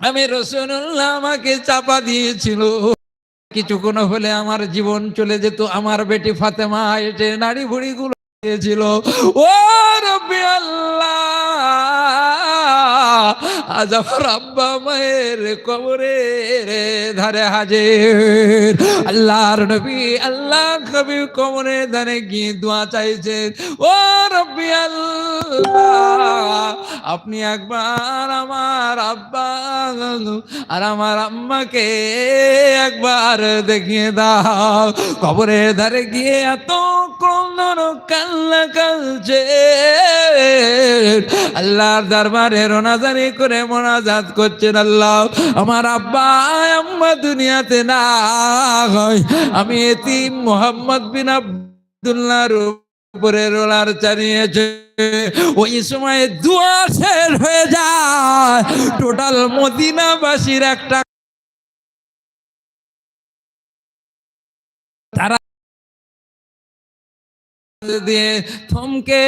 আমি রসুল্লাহ আমাকে চাপা দিয়েছিল। কিছুক্ষণ হলে আমার জীবন চলে যেত। আমার বেটি ফাতেমা এসে নাড়ি ভুড়ি গুলো দিয়েছিল। ও রব্বি আল্লাহ, আজ ধারে হাজির। আল্লাহর নবী, আল্লাহ কবি কবরে ধারে গিয়ে দোয়া চাইছেন। ও রব্বি আল্লাহ আপনি একবার আমার আব্বা আর আমার আম্মাকে একবার দেখিয়ে দাও। কবরে ধারে গিয়ে এত ক্রন্দন কান্না কালছে আল্লাহর দরবারে রোনাজারি করে মোনাজাত করছেন আল্লাহ। আমার আব্বা আম্মা দুনিয়াতে না হয় আমি এতিম মোহাম্মদ বিন আব্দুল্লাহর ওই সময় দুয়া হয়ে যায়। টোটাল মদিনাবাসীর একটা তারা দিয়ে থমকে